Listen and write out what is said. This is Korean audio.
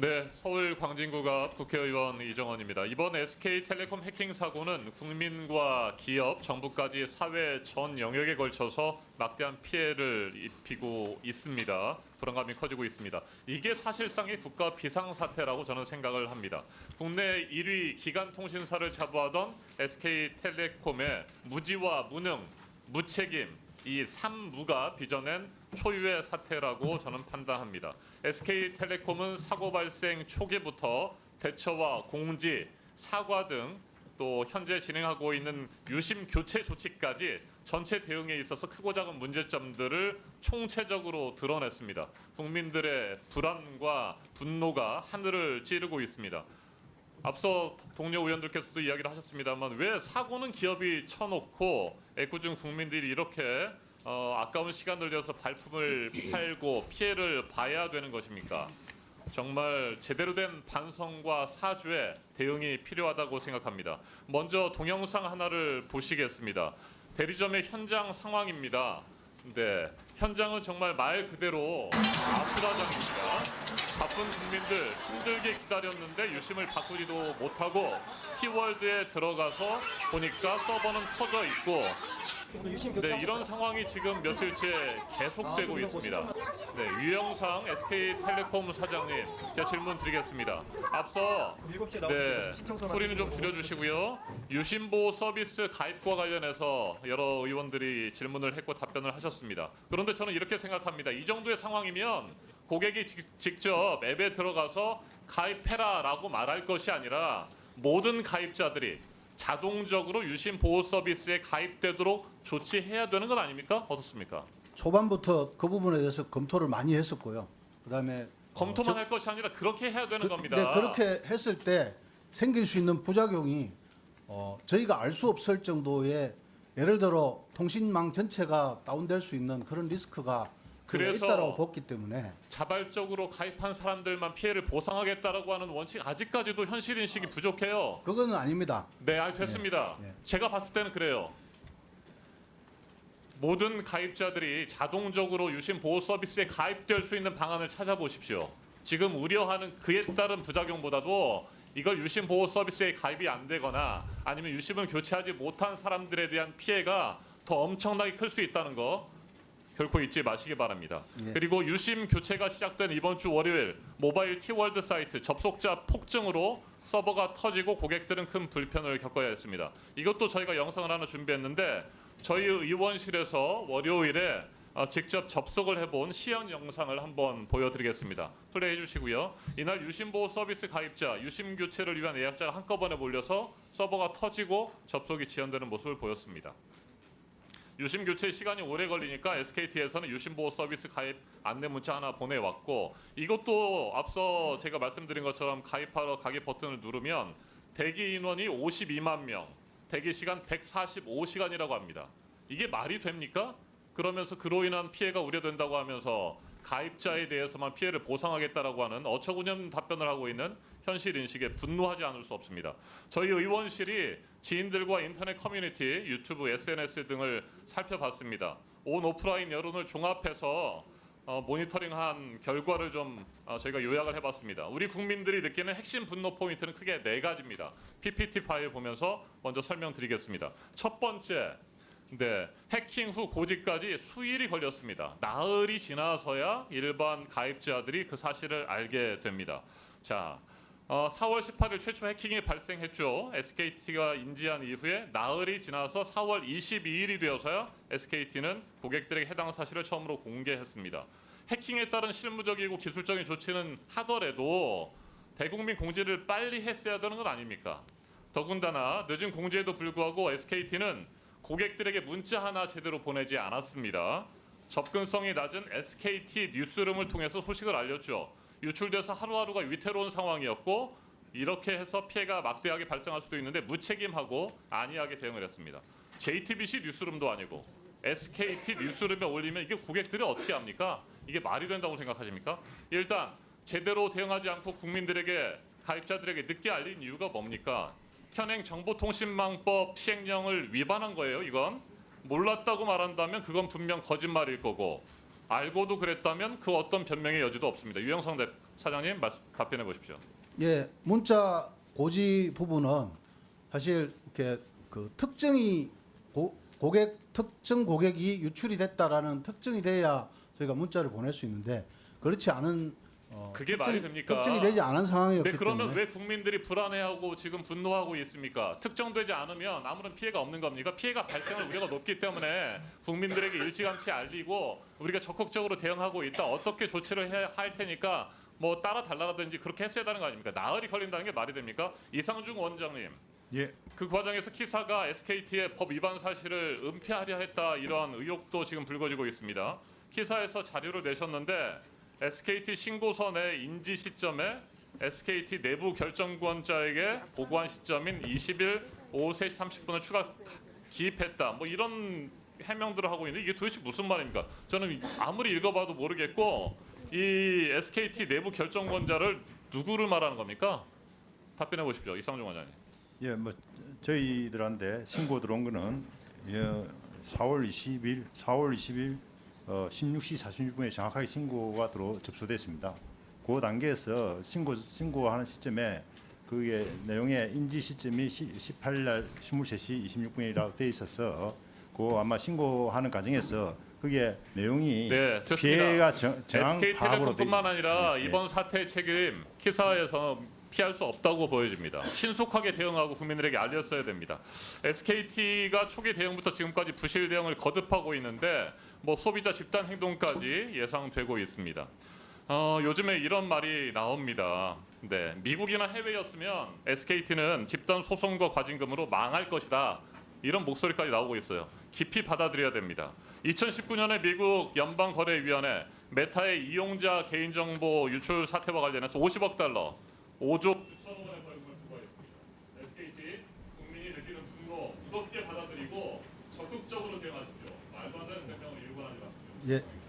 네, 서울 광진구가 국회의원 이정원입니다. 이번 SK텔레콤 해킹 사고는 국민과 기업, 정부까지 사회 전 영역에 걸쳐서 막대한 피해를 입히고 있습니다. 불안감이 커지고 있습니다. 이게 사실상의 국가 비상사태라고 저는 생각을 합니다. 국내 1위 기간통신사를 자부하던 SK텔레콤의 무지와 무능, 무책임, 이 삼무가 빚어낸 초유의 사태라고 저는 판단합니다. SK텔레콤은 사고 발생 초기부터 대처와 공지, 사과 등 또 현재 진행하고 있는 유심 교체 조치까지 전체 대응에 있어서 크고 작은 문제점들을 총체적으로 드러냈습니다. 국민들의 불안과 분노가 하늘을 찌르고 있습니다. 앞서 동료 의원들께서도 이야기를 하셨습니다만 왜 사고는 기업이 쳐놓고 애꿎은 국민들이 이렇게 어, 아까운 시간을 들여서 발품을 팔고 피해를 봐야 되는 것입니까? 정말 제대로 된 반성과 사죄 대응이 필요하다고 생각합니다. 먼저 동영상 하나를 보시겠습니다. 대리점의 현장 상황입니다. 네, 현장은 정말 말 그대로 아수라장입니다. 바쁜 국민들 힘들게 기다렸는데 유심을 바꾸지도 못하고 티월드에 들어가서 보니까 서버는 터져 있고 네, 이런 상황이 지금 며칠째 계속되고 있습니다. 네, 유영상 SK텔레콤 사장님, 제가 질문 드리겠습니다. 앞서 네, 소리는 좀 줄여주시고요. 유심보호 서비스 가입과 관련해서 여러 의원들이 질문을 했고 답변을 하셨습니다. 그런데 저는 이렇게 생각합니다. 이 정도의 상황이면 고객이 직- 직접 앱에 들어가서 가입해라라고 말할 것이 아니라 모든 가입자들이 자동적으로 유심 보호 서비스에 가입되도록 조치해야 되는 것 아닙니까? 어떻습니까? 초반부터 그 부분에 대해서 검토를 많이 했었고요. 그다음에 검토만 저- 할 것이 아니라 그렇게 해야 되는 그- 겁니다. 네, 그렇게 했을 때 생길 수 있는 부작용이 어, 저희가 알 수 없을 정도의 예를 들어 통신망 전체가 다운될 수 있는 그런 리스크가 그래서 있다라고 봤기 때문에 자발적으로 가입한 사람들만 피해를 보상하겠다라고 하는 원칙 아직까지도 현실 인식이 부족해요. 그거는 아닙니다. 네, 아, 됐습니다. 예, 예. 제가 봤을 때는 그래요. 모든 가입자들이 자동적으로 유심 보호 서비스에 가입될 수 있는 방안을 찾아보십시오. 지금 우려하는 그에 따른 부작용보다도 이걸 유심 보호 서비스에 가입이 안 되거나 아니면 유심을 교체하지 못한 사람들에 대한 피해가 더 엄청나게 클 수 있다는 거 결코 잊지 마시기 바랍니다. 예. 그리고 유심 교체가 시작된 이번 주 월요일 모바일 티월드 사이트 접속자 폭증으로 서버가 터지고 고객들은 큰 불편을 겪어야 했습니다. 이것도 저희가 영상을 하나 준비했는데 저희 의원실에서 월요일에 어, 직접 접속을 해본 시연 영상을 한번 보여드리겠습니다. 플레이해 주시고요. 이날 유심보호 서비스 가입자, 유심 교체를 위한 예약자가 한꺼번에 몰려서 서버가 터지고 접속이 지연되는 모습을 보였습니다. 유심 교체 시간이 오래 걸리니까 SKT에서는 유심 보호 서비스 가입 안내 문자 하나 보내왔고 이것도 앞서 제가 말씀드린 것처럼 가입하러 가기 버튼을 누르면 대기 인원이 52만 명, 대기 시간 145시간이라고 합니다. 이게 말이 됩니까? 그러면서 그로 인한 피해가 우려된다고 하면서 가입자에 대해서만 피해를 보상하겠다라고 하는 어처구니없는 답변을 하고 있는 현실 인식에 분노하지 않을 수 없습니다. 저희 의원실이 지인들과 인터넷 커뮤니티, 유튜브, SNS 등을 살펴봤습니다. 온 오프라인 여론을 종합해서 어, 모니터링한 결과를 좀 어, 저희가 요약을 해봤습니다. 우리 국민들이 느끼는 핵심 분노 포인트는 크게 네 가지입니다. PPT 파일 보면서 먼저 설명드리겠습니다. 첫 번째, 네, 해킹 후 고지까지 수일이 걸렸습니다. 나흘이 지나서야 일반 가입자들이 그 사실을 알게 됩니다. 자, 어, 4월 18일 최초 해킹이 발생했죠. SKT가 인지한 이후에 나흘이 지나서 4월 22일이 되어서야 SKT는 고객들에게 해당 사실을 처음으로 공개했습니다. 해킹에 따른 실무적이고 기술적인 조치는 하더라도 대국민 공지를 빨리 했어야 되는 건 아닙니까? 더군다나 늦은 공지에도 불구하고 SKT는 고객들에게 문자 하나 제대로 보내지 않았습니다. 접근성이 낮은 SKT 뉴스룸을 통해서 소식을 알렸죠. 유출돼서 하루하루가 위태로운 상황이었고 이렇게 해서 피해가 막대하게 발생할 수도 있는데 무책임하고 안이하게 대응을 했습니다. JTBC 뉴스룸도 아니고 SKT 뉴스룸에 올리면 이게 고객들이 어떻게 합니까? 이게 말이 된다고 생각하십니까? 일단 제대로 대응하지 않고 국민들에게 가입자들에게 늦게 알린 이유가 뭡니까? 현행 정보통신망법 시행령을 위반한 거예요. 이건 몰랐다고 말한다면 그건 분명 거짓말일 거고 알고도 그랬다면 그 어떤 변명의 여지도 없습니다. 유영성 대- 사장님 말씀, 답변해 보십시오. 예, 문자 고지 부분은 사실 이렇게 그 특정이 고, 고객 특정 고객이 유출이 됐다라는 특정이 돼야 저희가 문자를 보낼 수 있는데 그렇지 않은 어, 그게 말이 됩니까? 특정이 되지 않은 상황이었기 네, 그러면 때문에 왜 국민들이 불안해하고 지금 분노하고 있습니까? 특정되지 않으면 아무런 피해가 없는 겁니까? 피해가 발생할 우려가 높기 때문에 국민들에게 일찌감치 알리고 우리가 적극적으로 대응하고 있다. 어떻게 조치를 해야 할 테니까 뭐 따라 달라라든지 그렇게 했어야 되는 거 아닙니까? 나흘이 걸린다는 게 말이 됩니까? 이상중 원장님. 예, 그 과정에서 키사가 SKT의 법 위반 사실을 은폐하려 했다 이런 의혹도 지금 불거지고 있습니다. 키사에서 자료를 내셨는데 SKT 신고서 내 인지 시점에 SKT 내부 결정권자에게 보고한 시점인 20일 오후 3시 30분을 추가 기입했다. 뭐 이런 해명들을 하고 있는데 이게 도대체 무슨 말입니까? 저는 아무리 읽어봐도 모르겠고 이 SKT 내부 결정권자를 누구를 말하는 겁니까? 답변해 보십시오. 이상중 원장님. 예, 뭐 저희들한테 신고 들어온 거는 예, 4월 20일, 4월 20일 어, 16시 46분에 정확하게 신고가 들어 접수됐습니다. 그 단계에서 신고 신고하는 시점에 그게 내용의 인지 시점이 18일 날 23시 26분이라고 돼 있어서 그 아마 신고하는 과정에서 그게 내용이 네, 좋습니다. 피해가 정, 정황 파악으로 돼 SK텔레콤뿐만 아니라 네. 이번 사태의 책임 키사에서 피할 수 없다고 보여집니다. 신속하게 대응하고 국민들에게 알렸어야 됩니다. SKT가 초기 대응부터 지금까지 부실 대응을 거듭하고 있는데 뭐 소비자 집단 행동까지 예상되고 있습니다. 어, 요즘에 이런 말이 나옵니다. 네, 미국이나 해외였으면 SKT는 집단 소송과 과징금으로 망할 것이다. 이런 목소리까지 나오고 있어요. 깊이 받아들여야 됩니다. 2019년에 미국 연방거래위원회 메타의 이용자 개인정보 유출 사태와 관련해서 50억 달러, 5조 9천억 원의 벌금을 부과했습니다. SKT 국민이 느끼는 분